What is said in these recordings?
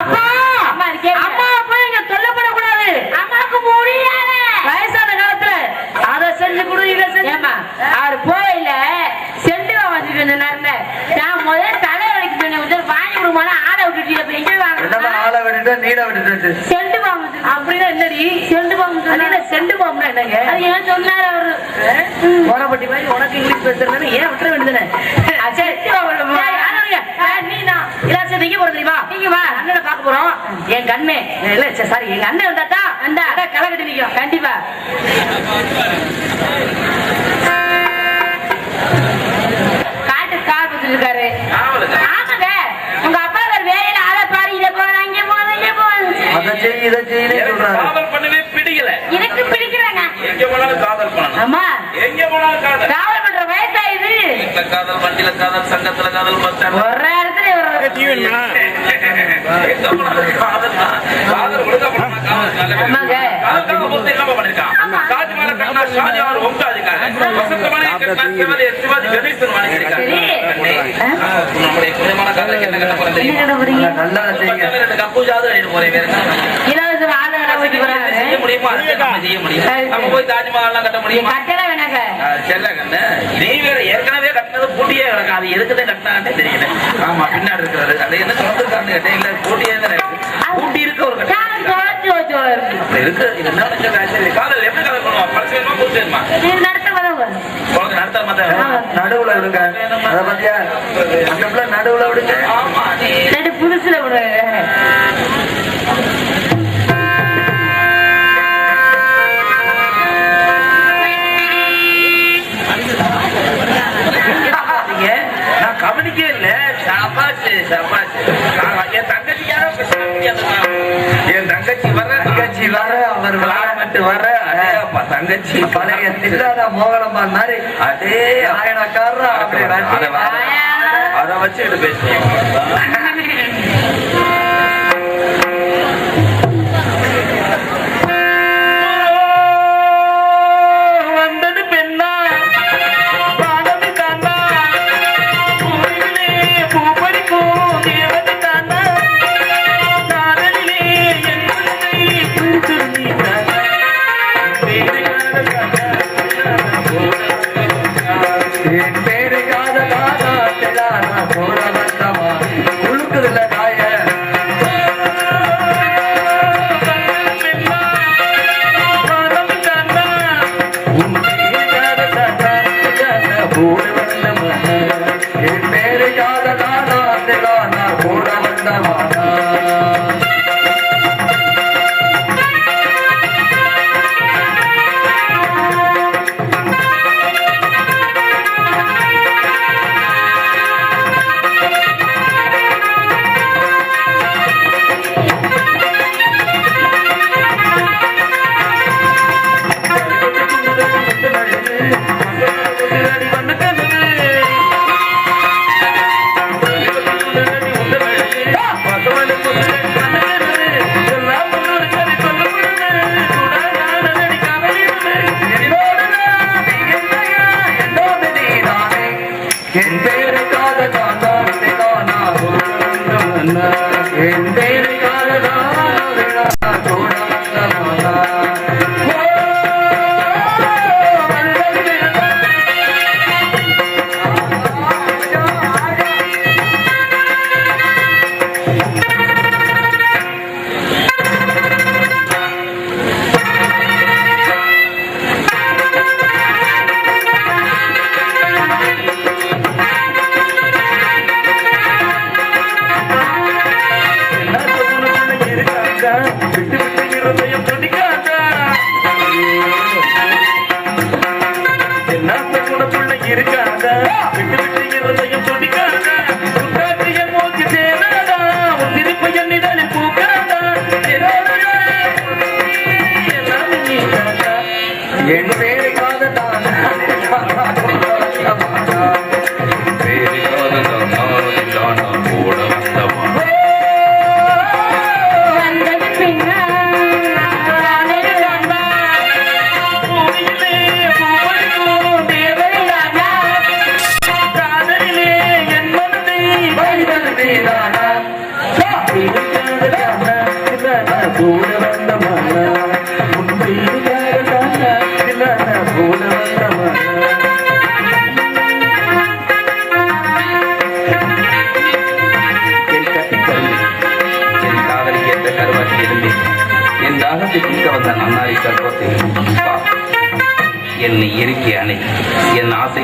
அப்பா அம்மா, போய் இங்க அம்மாக்கு வயசான காலத்துல அதை செஞ்சு கொடு இதை செஞ்சு அவர் போயில வந்துட்டு இருந்த நேரத்துல நான் முதல்ல தலை வலிக்கு சொன்ன முதல் வாங்கி விடுமான ஆளை விட்டுட்டு எங்க வாங்க ஆளை விட்டுட்டு நீட விட்டுட்டு செண்டு வாங்க அப்படின்னா என்னடி? செண்டு வாங்க அது என்ன செண்டு பாம்புனா என்னங்க? அது ஏன் சொன்னாரு அவரு? ஓரப்பட்டி மாதிரி உனக்கு இங்கிலீஷ் பேசுறதுன்னு ஏன் விட்டுற வேண்டியதுன்னு நீ நான் இலாசம் நீங்க போறது தெரியுமா? நீங்க வா. அண்ணனை பார்க்க போறோம்? என் கண்ணே. இல்ல சாரி எங்க அண்ணன் வந்தாத்தா வந்தா. அதான் களை கட்டி நிக்கும் கண்டிப்பா. காட்டு கார் வச்சிருக்காரு. ஆமாங்க. உங்க அப்பா வேற வேலையில ஆளை பாரு. இதை போன இங்க போன இங்க போன அதை செய் இதை செய்யு காதல் பண்ணவே பிடிக்கல. எனக்கு பிடிக்கலங்க. எங்க போனாலும் காதல் பண்ணணும். அம்மா எங்க போனாலும் காதல். வீட்டுல காதல் வண்டியில காதல் சங்கத்துல காதல் ஸ்டாண்ட்ல ஒரு இடத்துல முடியுமா? நம்ம போய் கட்ட கட்டல வேணாங்க. செல்ல கண்ணு நீ வேற ஏற்கனவே கட்டினது பூட்டியே கிடக்கு. அது கட்டினான்னு தெரியல. ஆமா பின்னாடி இருக்கிறது. அது என்ன திறந்துருக்கான்னு கேட்டேன். இல்ல பூட்டியே தான் பூட்டி இருக்க ஒரு இருக்கு. இது என்ன காதல். எப்படி காதல் பண்ணுவோம் பழசு வேணுமா புதுசு வேணுமா நடுவுல விடுங்க. அத பத்தியா நடுவுல விடுங்க. புதுசுல விடு என் தங்கச்சி வர தங்கச்சி வர, அவர் வர. விளையாட்டு வர தங்கச்சி பழைய தில்லாத மோகனம்பான் மாதிரி அதே வ- அதை வச்சு எடுத்து பேசுவோம் யார நானா அந்த நானா கூட வந்தவா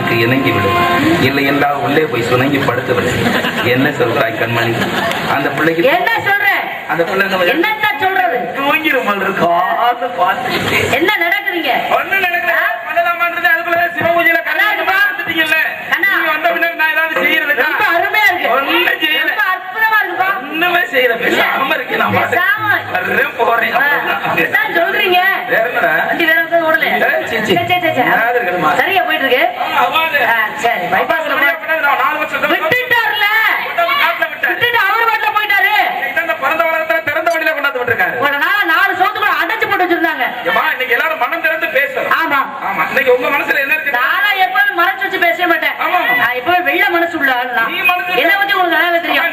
ஆசைக்கு இணங்கி விடு. இல்லை என்றால் உள்ளே போய் சுணங்கி படுத்து விடு என்ன சொல்றாய் கண்மணி? அந்த பிள்ளைக்கு என்ன சொல்றேன் அந்த பிள்ளை என்னத்த சொல்றது? தூங்கிடும் போல இருக்கும் என்ன நடக்குறீங்க? ஒண்ணு நடக்கல. பண்ணலாமான்றது அதுக்குள்ள சிவபூஜையில கல்யாணம் கண்ணா. நீங்க வந்த பின்னாடி நான் ஏதாவது செய்யறதுக்கா? ரொம்ப அருமையா இருக்கு. செய்யல. ஒண்ணுமே செய்யல. பேசாம இருக்கேன் நான். வர்றேன் போறேன். சொல்றீங்க? சரியா போயிட்டு இருக்கு சரி பைபாஸ்ல விட்டுட்டாருல. விட்டுட்டு அவர் போயிட்டாரு. பிறந்த திறந்த வழியில கொண்டாந்து விட்டுருக்காரு. ஒரு நாள் நாலு சோத்துக்குள்ள அடைச்சு போட்டு வச்சிருந்தாங்க. இன்னைக்கு எல்லாரும் மனம் திறந்து பேசணும். ஆமா. ஆமா, இன்னைக்கு உங்க மனசுல என்ன இருக்கு? நானா எப்பவுமே மறைச்சு வச்சு பேசவே மாட்டேன். ஆமா. நான் எப்பவுமே வெள்ள மனசு உள்ள ஆளு நான். என்னை பத்தி உங்களுக்கு நல்லாவே தெரியும்.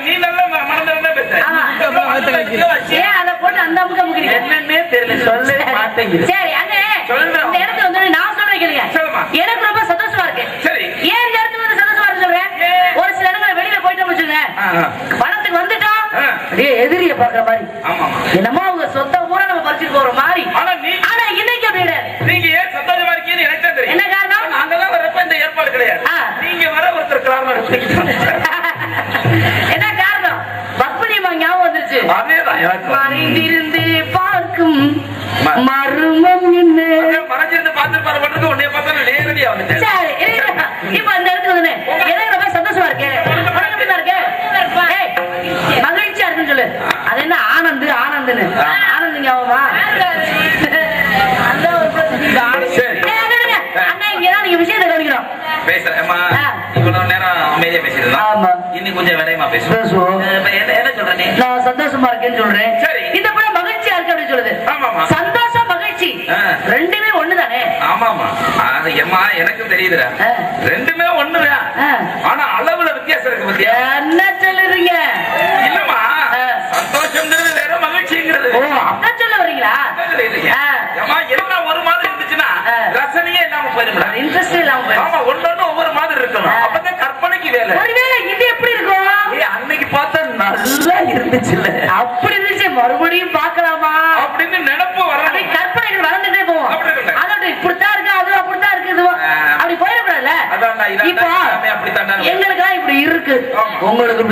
ஏன் அதை போட்டு அந்த அமுக்க முக்கிறீங்க என்னன்னே தெரியல சொல்ல மாட்டேங்குது சரி அண்ணே. இந்த இடத்துல வந்து நான் சொல்றேன் கேளுங்க சொல்லுமா. எனக்கு ரொம்ப சந்தோஷமா இருக்கு சரி. ஏன் இந்த இடத்துல வந்து சந்தோஷமா இருக்கு சொல்றேன்? ஒரு சில இடங்களை வெளியில போயிட்டோம் வச்சுங்க. பணத்துக்கு வந்துட்டோம். அப்படியே எதிரிய பாக்குற மாதிரி சரி. இப்ப அந்த இடத்துல வந்து எனக்கு ரொம்ப சந்தோஷமா இருக்கு. மகிழ்ச்சியா இருக்குன்னு சொல்லு. அது என்ன ஆனந்து ஆனந்துன்னு. ஆனந்த் ஞாபகமா? அண்ணா, இங்கதான் நீங்க விஷயத்தை கவனிக்கணும். பேசுறேன். இவ்வளவு நேரம் அமைதியா ஆமா. இன்னும் கொஞ்சம் பேசுவோம். என்ன நான் சந்தோஷமா இருக்கேன்னு சொல்றேன். சரி. இந்த படம் மகிழ்ச்சியா இருக்கு அப்படின்னு சொல்லுது. ஆமாமா. சந்தோஷம் மகிழ்ச்சி. ரெண்டுமே ஒண்ணுதானே? ஆமாமா அது எம்மா எனக்கும் தெரியுதுடா. ரெண்டுமே ஒண்ணுதான். ஆனா அளவுல வித்தியாசம் இருக்கு பத்தியா? என்ன சொல்லுறீங்க? இல்லம்மா. சந்தோஷங்கிறது வேற மகிழ்ச்சிங்கிறது அதான் சொல்ல வரீங்களா. ஏம்மா, எல்லாம் ஒரு மாதிரி இருந்துச்சுன்னா. ரசனையே இல்லாம போயிரும்டா இன்ட்ரெஸ்ட் இல்லாம போயிடும். ஆமா ஒன்னொன்னு ஒவ்வொரு மாதிரி இருக்கணும். அப்பதான் கற்பனைக்கு வேலை. ஒருவேளை இது எப்படி இருக்கும்? அன்னைக்கு பார்த்தா நல்லா இருந்துச்சுல்ல. அப்படி இருந்துச்சு. மறுபடியும் பார்க்கலாமா? அப்படின்னு நினைப்பு அப்படி இப்போ எல்லாமே. எங்களுக்கெல்லாம் இப்படி இருக்கு. ஆமா. உங்களுக்கு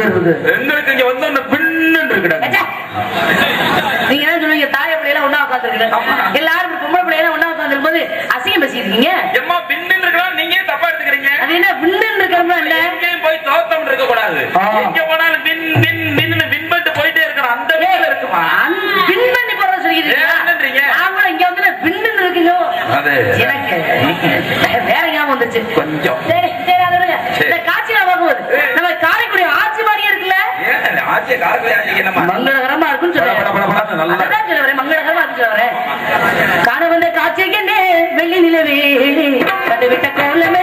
எங்களுக்கு இங்க வந்து ஒண்ணு பின்னு இருக்குடா. நீங்க என்ன சொல்லுவீங்க தாய பிள்ளைல ஒண்ணா உட்காந்துருக்கீங்க ஆமா. எல்லாரும் பொம்பளை பிள்ளைல ஒண்ணா உட்காந்துருக்கும் போது அசிங்கம் பேசிருக்கீங்க எம்மா பின்னு இருக்கலாம் நீங்க தப்பா எடுத்துக்கிறீங்க. அது என்ன விண்ணுன்னு இருக்கிறோம்னா என்ன எங்கேயும் போய் தோத்தம் இருக்க கூடாது. எங்க போனாலும் பின் பின் பின்னு பின் பண்ணிட்டு போயிட்டே இருக்கணும். அந்த வேலை இருக்குமா? வின் பண்ணி என்னன்றீங்க? நான் கூட இங்க வந்து விண்ணுன்னு இருக்குங்க எனக்கு வேற ஞாபகம் வந்துச்சு கொஞ்சம் சரி சரி அதை விடுங்க. சரி. இந்த காட்சியில பார்க்கும்போது நம்ம காரைக்குடி ஆட்சி மாதிரியே இருக்குல்ல ஏன் ஆட்சிய காலத்துல ஆட்சிக்கு என்னமா மங்களகரமா பட, சொல்லுவேன் மங்களகரமா இருக்கு சொல்ல வரேன் காண வந்த காட்சிக்கென்னே வெள்ளி நிலவே. கண்டுவிட்ட கோலம்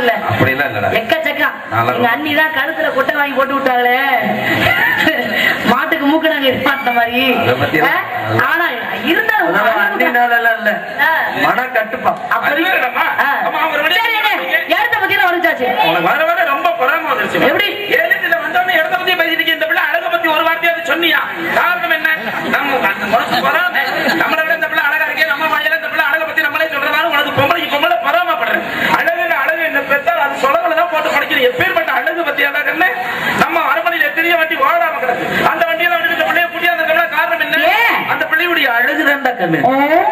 இல்ல. அப்படிலாம் இல்லடா. எக்கச்சக்கம் நல்லா எங்க அண்ணி தான் கழுத்துல கொட்டை வாங்கி போட்டு விட்டாங்களே மாட்டுக்கு மூக்கு நாங்க மாதிரி? ஆனா இருந்தாலும். மன கட்டுப்பா. அப்படி வந்துச்சாச்சு வர வர ரொம்ப பொறாம வந்துருச்சு. எப்படி? ஏழுல வந்தோடனே இடத்த பத்தி பேசிட்டு இருக்க, இந்த பிள்ளை அழக பத்தி ஒரு வார்த்தையாவது சொன்னியா? காரணம் என்ன? நம்ம பொறாம நம்மளை விட இந்த பிள்ளை அழகா இருக்கே நம்ம வாயில இந்த பிள்ளை அழக பத்தி நம்மளே சொல்றதால உனக்கு பொம்பளைக்கு பொம்பளை பொறாமப்படுறேன் அழகு அழகு என்ன பெற்றால் அது சொலகளை தான் போட்டு படிக்கணும் எப்பேற்பட்ட அழகு பத்தி அழகுன்னு நம்ம அரண்மனையில் எத்தனையோ வண்டி ஓடாம கிடக்கு அந்த வண்டியில வந்து இந்த பிள்ளைய புடியாத காரணம் என்ன ஏன்? அந்த பிள்ளையுடைய அழகு தான்டா கண்ணு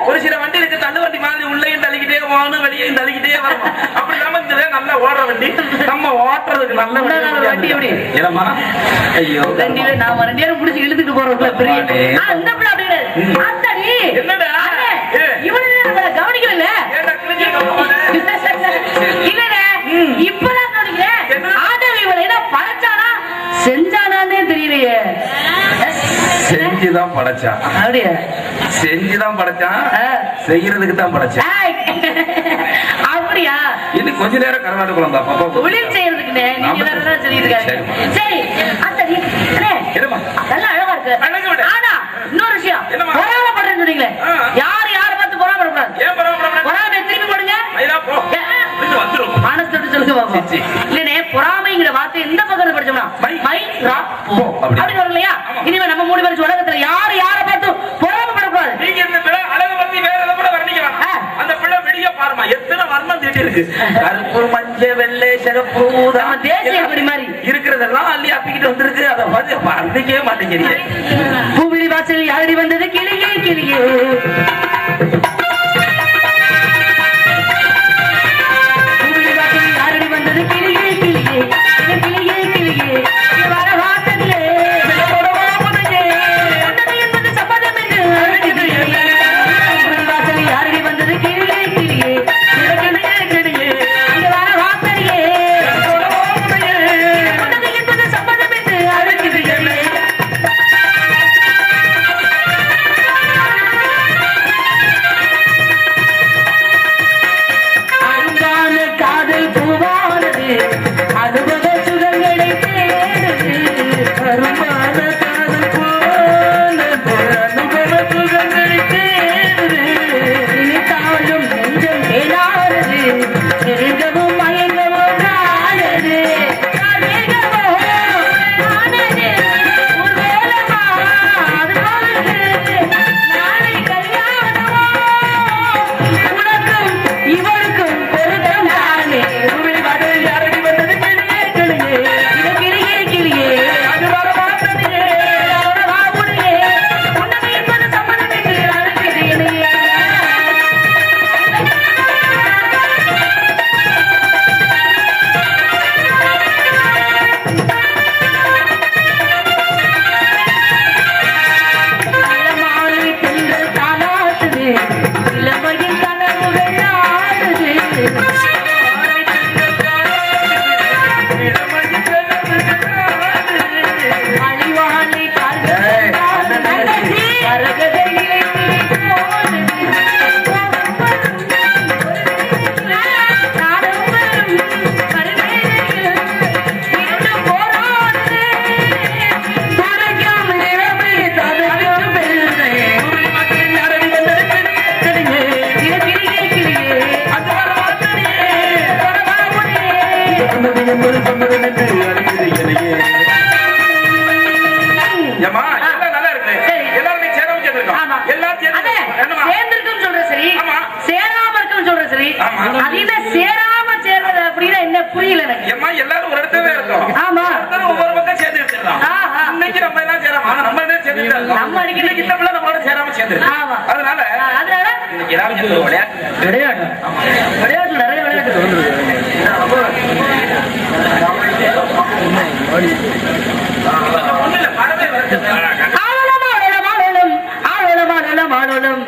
ஒரு சில வண்டி இருக்கு தள்ளு வண்டி மாதிரி உள்ளேயும் தள்ளிக்கிட்டே போகணும் வெளியேயும் தள்ளிக்கிட்டே வரணும் அப்படி இல்லாம இந்த நல்லா ஓடுற வண்டி. நம்ம ஓட்டுறதுக்கு நல்ல வண்டி. எப்படி? ஏனம்மா ஐயோ நாம ரெண்டு பேரும் பிடிச்சி இழுத்துட்டு போறோம்ல பெரிய. என்னடா? இவனை கவனிக்கல? இல்லடே. இப்பதான் கவனிக்கிறேன்? ஆண்டவன் இவளை என்ன படைச்சானா? செஞ்சானான்னே தெரியலையே. செஞ்சுதான் படைச்சான் அப்படியா? செஞ்சுதான் படைச்சான். செய்யறதுக்கு தான் படைச்சான். அப்படியா? இன்னும் கொஞ்ச நேரம் கருவாடு குழம்பா பாப்பா தொழில் செய்யறதுக்குனே நீங்க வேற ஏதாவது. சரி அத்தடி? அதெல்லாம் அழகா இருக்கு. ஆனா இன்னொரு விஷயம். என்னம்மா? பொறாமப்படுறேன்னு சொன்னீங்களே. யார் யாரை பார்த்து ஏன் பரவாயில்ல பொறாமை திருப்பி போடுங்க. மனசோடு சொல்லுங்க இல்லனே பொறாமைங்கிற வார்த்தை எந்த பக்கத்துல படிச்சோம்னா மை. ரா போ. அப்படி. வரும் இல்லையா? இனிமே நம்ம மூணு பேரும் உலகத்துல யாரு யாரை பார்த்து பொறாமப்படக்கூடாது நீங்க இந்த பிள்ளை அழகு பத்தி வேற எதை கூட வர்ணிக்க வேணாம் ஆ. அந்த பிள்ளை வெளிய பாருமா எத்தனை வர்ணம் திட்டி இருக்கு கருப்பு மஞ்சள் வெள்ளை தேசிய கொடி மாதிரி. இருக்கிறதெல்லாம் அள்ளி அப்பிக்கிட்டு வந்திருக்கு. அதை வந்து வர்ணிக்கவே மாட்டேங்கிறீங்க. பூவிலி வாசல் யாரடி வந்தது? கிளியே கிளியே. அதனால விளையாட்டு விளையாட்டு. விளையாட்டு நிறைய விளையாட்டு தோன்றுது ஆடலும் ஆடலும் ஆடலும் ஆடலும் ஆடலும்